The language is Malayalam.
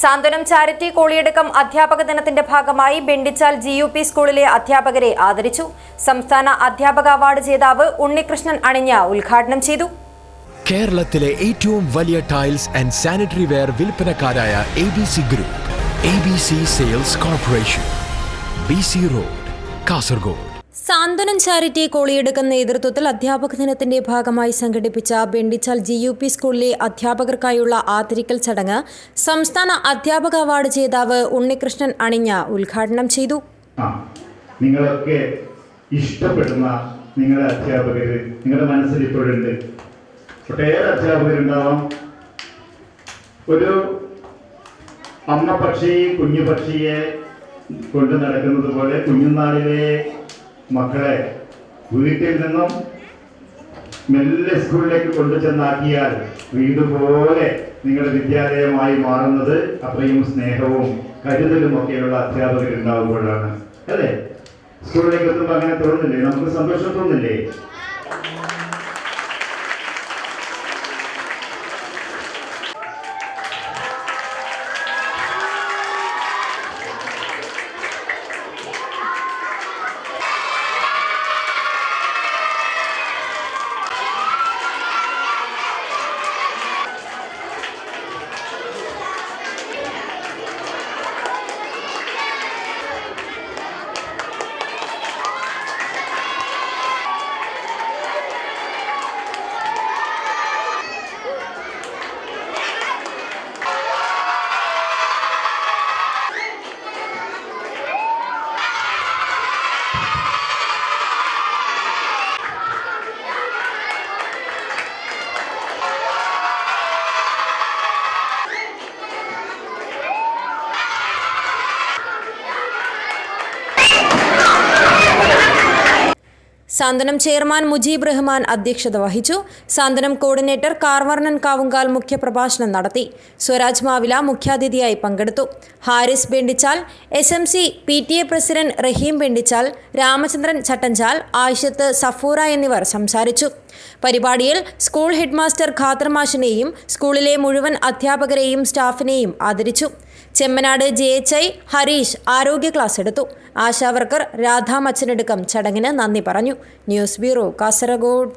സാന്ത്വനം ചാരിറ്റി കോളിയടക്കം അധ്യാപക ദിനത്തിന്റെ ഭാഗമായി ബെണ്ടിച്ചാൽ ജി യു പി സ്കൂളിലെ അധ്യാപകരെ ആദരിച്ചു. സംസ്ഥാന അധ്യാപക അവാർഡ് ജേതാവ് ഉണ്ണികൃഷ്ണൻ അണിഞ്ഞ ഉദ്ഘാടനം ചെയ്തു. കേരളത്തിലെ ഏറ്റവും വലിയ tiles and sanitary ware വിൽപ്പനക്കാരായ A B C group A B C sales corporation B C road Kasaragod. Santhwanam charity കോളിയെടുക്കുന്ന നേതൃത്വത്തിൽ അധ്യാപക ദിനത്തിന്റെ ഭാഗമായി സംഘടിപ്പിച്ച ബെണ്ടിച്ചാൽ ജി യു പി സ്കൂളിലെ അധ്യാപകർക്കായുള്ള ആദരിക്കൽ ചടങ്ങ് സംസ്ഥാന അധ്യാപക അവാർഡ് ജേതാവ് ഉണ്ണികൃഷ്ണൻ അണിഞ്ഞ ഉദ്ഘാടനം ചെയ്തു. നിങ്ങളൊക്കെ ഇഷ്ടപ്പെടുന്ന നിങ്ങളുടെ അധ്യാപകർ നിങ്ങളുടെ മനസ്സിൽ ഇപ്പോഴുണ്ട്. ഒട്ടേറെ അധ്യാപകരുണ്ടാവാം. ഒരു അമ്മ പക്ഷി കുഞ്ഞു പക്ഷിയെ കൊണ്ട് നടക്കുന്നത് പോലെ കുഞ്ഞുനാളിലെ മക്കളെ വീട്ടിൽ നിന്നും മെല്ലെ സ്കൂളിലേക്ക് കൊണ്ടുചെന്നാക്കിയാൽ വീട് പോലെ നിങ്ങളുടെ വിദ്യാലയമായി മാറുന്നത് അത്രയും സ്നേഹവും കരുതലും ഒക്കെയുള്ള അധ്യാപകരുണ്ടാവുമ്പോഴാണ് അല്ലേ? സ്കൂളിലേക്ക് എത്തുമ്പോൾ അങ്ങനെ തോന്നുന്നില്ലേ? നമുക്ക് സന്തോഷം തോന്നില്ലേ സാന്ത്വനം ചെയർമാൻ മുജീബ് റഹ്മാൻ അധ്യക്ഷത വഹിച്ചു. സാന്ത്വനം കോർഡിനേറ്റർ കാർവർണൻ കാവുങ്കാൽ മുഖ്യപ്രഭാഷണം നടത്തി. സ്വരാജ് മാവില മുഖ്യാതിഥിയായി പങ്കെടുത്തു. Haris Bendichal S M C P T A president Raheem Bendichal Ramachandran Chattanchal Ayishath Safoora എന്നിവർ സംസാരിച്ചു. പരിപാടിയിൽ സ്കൂൾ ഹെഡ്മാസ്റ്റർ ഖാദർ സ്കൂളിലെ മുഴുവൻ അധ്യാപകരെയും സ്റ്റാഫിനെയും ആദരിച്ചു. Chemnad J H I Harish ആരോഗ്യ ക്ലാസ് എടുത്തു. ആശാവർക്കർ രാധാ മച്ചനടുക്കം ചടങ്ങിന് നന്ദി പറഞ്ഞു. News bureau Kasaragod.